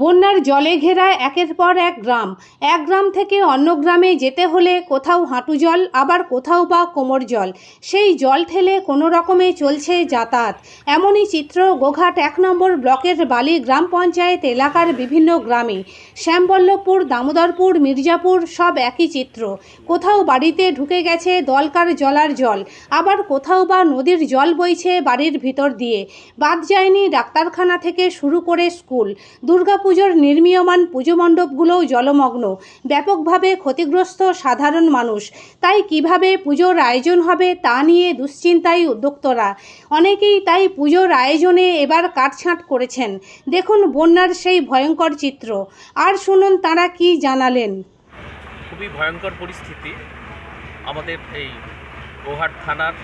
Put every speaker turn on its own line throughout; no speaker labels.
বন্যার জলে ঘেরা একের পর এক গ্রাম। এক গ্রাম থেকে অন্য গ্রামে যেতে হলে কোথাও হাঁটু জল, আবার কোথাও বা কোমর জল। সেই জল ঠেলে কোনো রকমে চলছে যাতায়াত। এমনই চিত্র গোঘাট এক নম্বর ব্লকের বালি গ্রাম পঞ্চায়েত এলাকার বিভিন্ন গ্রামে। শ্যামবল্লভপুর, দামোদরপুর, মির্জাপুর সব একই চিত্র। কোথাও বাড়িতে ঢুকে গেছে দলকার জলার জল, আবার কোথাও বা নদীর জল বইছে বাড়ির ভিতর দিয়ে। বাদ যায়নি ডাক্তারখানা থেকে শুরু করে স্কুল। দুর্গাপুজোর নির্মীয়মান পুজো মণ্ডপগুলোও জলমগ্ন, ব্যাপকভাবে ক্ষতিগ্রস্ত সাধারণ মানুষ। তাই কীভাবে পুজোর আয়োজন হবে তা নিয়ে দুশ্চিন্তায় উদ্যোক্তরা। অনেকেই তাই পুজোর আয়োজনে এবার কাটছাঁট করেছেন। দেখুন বন্যার সেই ভয়ঙ্কর চিত্র। আর শুনুন তারা কি জানালেন।
খুবই ভয়ঙ্কর পরিস্থিতি। আমাদের এই গোহাট থানার,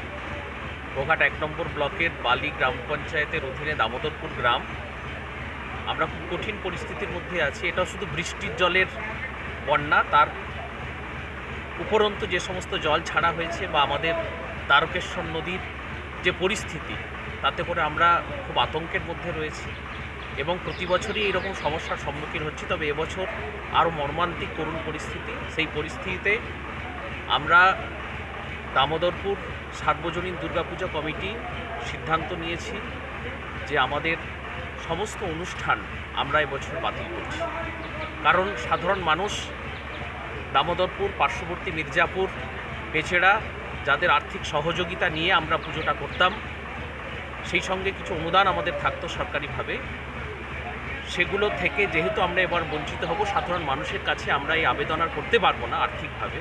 গোহাট এক নম্বর ব্লকের বালি গ্রাম পঞ্চায়েতের অধীনে দামোদরপুর গ্রাম। আমরা খুব কঠিন পরিস্থিতির মধ্যে আছি। এটা শুধু বৃষ্টির জলের বন্যা, তার উপরন্তু যে সমস্ত জল ছাড়া হয়েছে বা আমাদের দ্বারকেশ্বর নদীর যে পরিস্থিতি, তাতে করে আমরা খুব আতঙ্কের মধ্যে রয়েছি এবং প্রতি বছরই এরকম সমস্যার সম্মুখীন হচ্ছি। তবে এবছর আরও মর্মান্তিক করুণ পরিস্থিতি। সেই পরিস্থিতিতে আমরা দামোদরপুর সার্বজনীন দুর্গাপূজা কমিটি সিদ্ধান্ত নিয়েছি যে আমাদের সমস্ত অনুষ্ঠান আমরা এবছর বাতিল করছি। কারণ সাধারণ মানুষ দামোদরপুর, পার্শ্ববর্তী মির্জাপুর, পেচেড়া, যাদের আর্থিক সহযোগিতা নিয়ে আমরা পুজোটা করতাম, সেই সঙ্গে কিছু অনুদান আমাদের থাকতো সরকারিভাবে। সেগুলো থেকে যেহেতু আমরা এবার বঞ্চিত হব, সাধারণ মানুষের কাছে আমরা এই আবেদন আর করতে পারব না আর্থিকভাবে।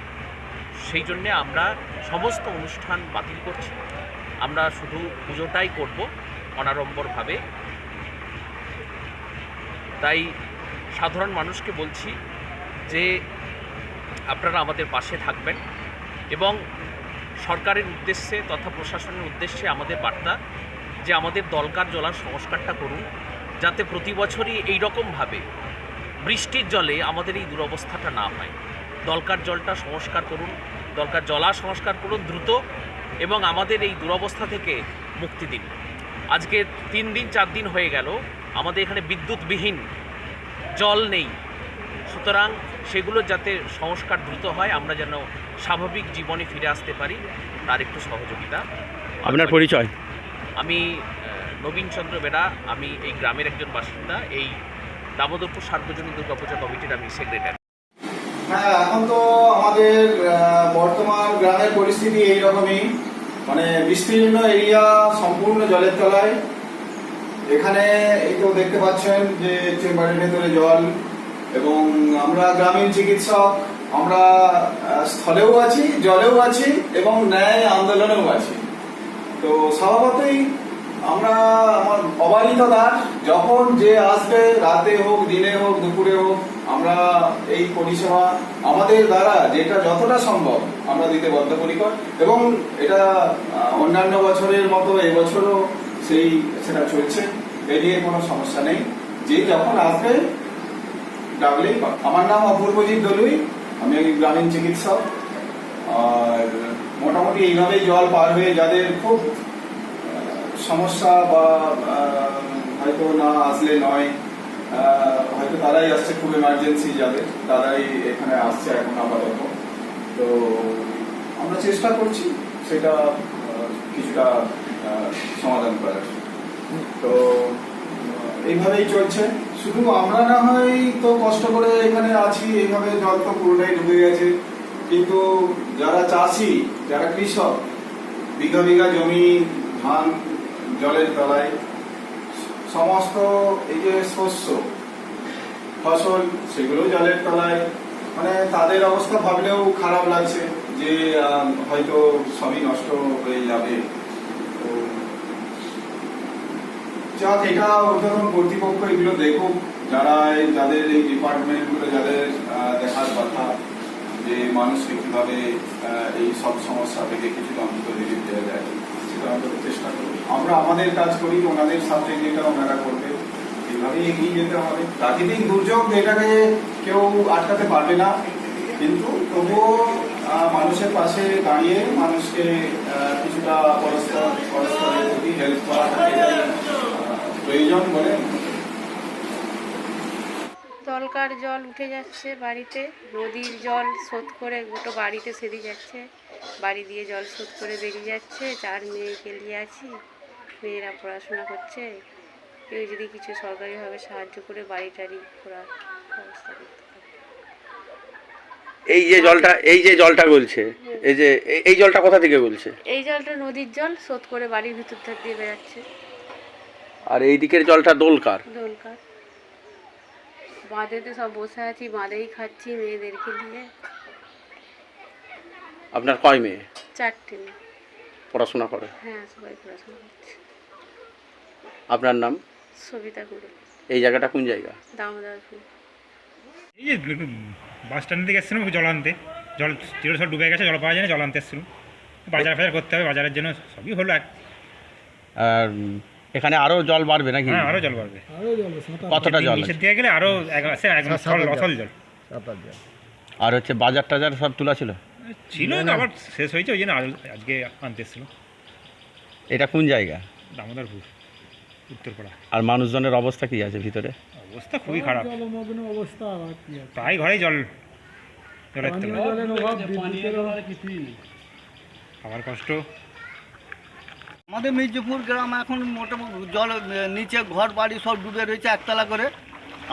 সেই জন্যে আমরা সমস্ত অনুষ্ঠান বাতিল করছি। আমরা শুধু পুজোটাই করব অনাড়ম্বরভাবে। তাই সাধারণ মানুষকে বলছি যে আপনারা আমাদের পাশে থাকবেন এবং সরকারের উদ্দেশ্যে তথা প্রশাসনের উদ্দেশ্যে আমাদের বার্তা যে আমাদের দলকার জলার সংস্কারটা করুন, যাতে প্রতি বছরই এই রকমভাবে বৃষ্টির জলে আমাদের এই দুরবস্থাটা না হয়। দলকার জলটা সংস্কার করুন দলকার জলা সংস্কার করুন দ্রুত এবং আমাদের এই দুরবস্থা থেকে মুক্তি দিন। আজকে তিন দিন, চার দিন হয়ে গেল আমাদের এখানে বিদ্যুৎবিহীন জল নেই। সুতরাং সেগুলো যাতে সংস্কার দ্রুত হয় আমরা যেন স্বাভাবিক জীবনে ফিরে আসতে পারি তার একটু সহযোগিতা।
আপনার পরিচয়?
আমি আহ, নবীন চন্দ্র বেড়া। আমি এই গ্রামের একজন বাসিন্দা। এই দামোদরপুর সার্বজনীন দুর্গাপূজা কমিটির আমি সেক্রেটারি
হ্যাঁ এখন তো আমাদের বর্তমান গ্রামের পরিস্থিতি এইরকমই। মানে বিস্তীর্ণ এরিয়া সম্পূর্ণ জলের তলায়। এখানে এই তো দেখতে পাচ্ছেন যে চেম্বারের ভেতরে জল এবং আমরা গ্রামীণ চিকিৎসক, আমরা স্থলেও আছি, জলেও আছি এবং ন্যায় আন্দোলনেও আছি। তো স্বভাবতই আমরা আমার অবারিত দাস যখন যে আসবে, রাতে হোক, দিনে হোক, দুপুরে হোক, আমরা এই পরিষেবা আমাদের দ্বারা যেটা যতটা সম্ভব আমরা দিতে বদ্ধপরিকর এবং এটা অন্যান্য বছরের মতো এবছরও সেই সেটা চলছে এ নিয়ে কোনো সমস্যা নেই যে যখন আসবে, ডাকলেই। আমার নাম অপূর্বজিৎ দলুই, আমি গ্রামীণ চিকিৎসক আর মোটামুটি এইভাবেই জল পার হয়ে যাদের খুব সমস্যা বা হয়তো না আসলে নয় হয়তো তারাই আসছে, খুব এমার্জেন্সি যাদের, তারাই এখানে আসছে এখন আপাতত তো আমরা চেষ্টা করছি, সেটা কিছুটা সমাধান করার তো, এইভাবেই চলছে। শুধু আমরা না হয় তো কষ্ট করে এখানে আছি, এইভাবে জল তো পুরোটাই ডুবে গেছে। কিন্তু যারা চাষি, যারা কৃষক, বিঘা বিঘা জমি, ধান জলের তলায়, সমস্ত এই যে শস্য, ফসল, সেগুলো জলের তলায় মানে তাদের অবস্থা ভাবলেও খারাপ লাগছে যে হয়তো সবই নষ্ট হয়ে যাবে তো যাক এটা ঊর্ধ্বতন কর্তৃপক্ষ এগুলো দেখুক যারা যাদের এই ডিপার্টমেন্টগুলো যাদের দেখার কথা যে মানুষকে কীভাবে এই সব সমস্যা থেকে কিছুটা অন্তত রিলিফ দেওয়া যায় সেটা অন্তত চেষ্টা করুন। আমরা আমাদের কাজ করি ওনাদের সাথে যেটা ওনারা করবে এইভাবেই এগিয়ে যেতে হবে। প্রাকৃতিক দুর্যোগ এটাকে কেউ আটকাতে পারবে না কিন্তু তবুও মানুষের পাশে দাঁড়িয়ে মানুষকে কিছুটা পরস্পর পরস্পরের প্রতি হেল্প আহ, প্রয়োজন বলে?
কলকার জল উঠে যাচ্ছে বাড়িতে নদীর জল শোধ করে গোটো বাড়িতে সেরে যাচ্ছে। বাড়ি দিয়ে জল শোধ করে বেরিয়ে যাচ্ছে। চার মেয়েকে নিয়ে আছি মেয়েরা পড়াশোনা করছে। কেউ যদি কিছু সরকারিভাবে সাহায্য করে বাড়ি টাড়ি করার ব্যবস্থা করতে
এই যে জলটা এই যে জলটা বলছে এই যে এই- এই জলটা কোথা থেকে বলছে
এই জলটা নদীর জল শোধ করে বাড়ির ভিতর দিয়ে বেড়াচ্ছে
আর এই দিকের জলটা দোলকার।
দোলকার। বাঁধেতে সব বসে আছি বাঁধেই খাচ্ছি মেয়েদেরকে নিয়ে।
আপনার কয় মেয়ে?
চারটে মেয়ে।
পড়াশোনা করে?
হ্যাঁ সবাই পড়াশোনা করছে।
আপনার নাম?
সবিতা কুড়ে
এই জায়গাটা কোন জায়গা?
দামোদরপুর।
এই যে বাস স্ট্যান্ড থেকে এসেছিলাম জল আনতে। জল চিরো সব ডুবে গেছে জল পাওয়া যায় না জল আনতে এসেছিলাম। বাজার ফাজার করতে হবে বাজারের জন্য সবই হলো এক।
আর এখানে আরও জল বাড়বে নাকি?
হ্যাঁ আরও জল বাড়বে।
কতটা জল
নিচের? দিকে গেলে আরও অসল জল।
আর হচ্ছে বাজার টাজার সব তোলা ছিল?
ছিল আবার শেষ হয়েছে ওই জন্য আজকে আনতে এসেছিলাম।
এটা কোন জায়গা?
দামোদরপুর উত্তরপাড়া।
আর মানুষজনের অবস্থা কি আছে ভিতরে?
অবস্থা খুবই খারাপ। প্রায় ঘরেই জল খাবার কষ্ট
আমাদের মির্জাপুর গ্রাম এখন মোটামুটি জল নিচে ঘর বাড়ি সব ডুবে রয়েছে একতলা করে।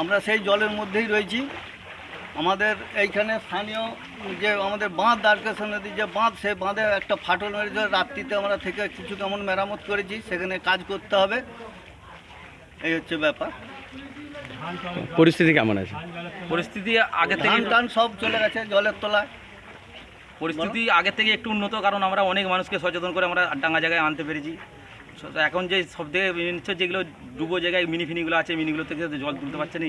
আমরা সেই জলের মধ্যেই রয়েছি। আমাদের এইখানে স্থানীয় যে আমাদের বাঁধ দ্বারকেশ্বর নদী যে বাঁধ সেই বাঁধে একটা ফাটল মেরেছে। রাত্রিতে আমরা থেকে কিছু কেমন মেরামত করেছি সেখানে কাজ করতে হবে। এই হচ্ছে ব্যাপার।
পরিস্থিতি কেমন আছে?
পরিস্থিতি আগে থেকে
ধান টান সব চলে গেছে জলের তলায়।
পরিস্থিতি আগে থেকে একটু উন্নত, কারণ আমরা অনেক মানুষকে সচেতন করে আমরা ডাঙ্গা জায়গায় আনতে পেরেছি। এখন যে সব থেকে হচ্ছে যেগুলো ডুবো জায়গায় মিনি ফিনিগুলো আছে, মিনিগুলো থেকে জল তুলতে পারছে না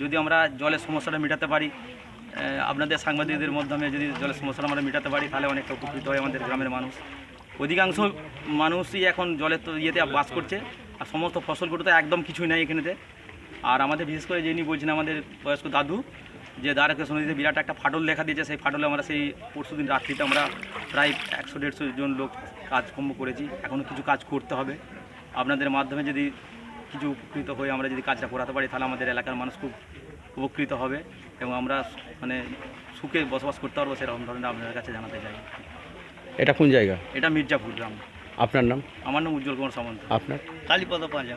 যদি আমরা জলের সমস্যাটা মেটাতে পারি আপনাদের সাংবাদিকদের মাধ্যমে যদি জলের সমস্যাটা আমরা মেটাতে পারি, তাহলে অনেকটা উপকৃত হয় আমাদের গ্রামের মানুষ। অধিকাংশ মানুষই এখন জলের তো ইয়েতে বাস করছে, আর সমস্ত ফসলগুলো তো একদম কিছুই নাই এখানেতে। আর আমাদের বিশেষ করে যিনি বলছেন আমাদের বয়স্ক দাদু যে দ্বারকেশ্বর নদীতে বিরাট একটা ফাটল দেখা দিয়েছে সেই ফাটলে আমরা সেই পরশু দিন রাত্রিতে আমরা প্রায় একশো দেড়শো জন লোক কাজকর্ম করেছি। এখনও কিছু কাজ করতে হবে। আপনাদের মাধ্যমে যদি কিছু উপকৃত হয়ে আমরা যদি কাজটা করাতে পারি তাহলে আমাদের এলাকার মানুষ খুব উপকৃত হবে এবং আমরা মানে সুখে বসবাস করতে পারব সেরকম ধরনের আপনাদের কাছে জানাতে চাই।
এটা কোন জায়গা?
এটা মির্জাপুর গ্রাম।
আপনার নাম?
আমার নাম উজ্জ্বল কুমার সামন্ত।
আপনার?
কালীপদ পাঁজা।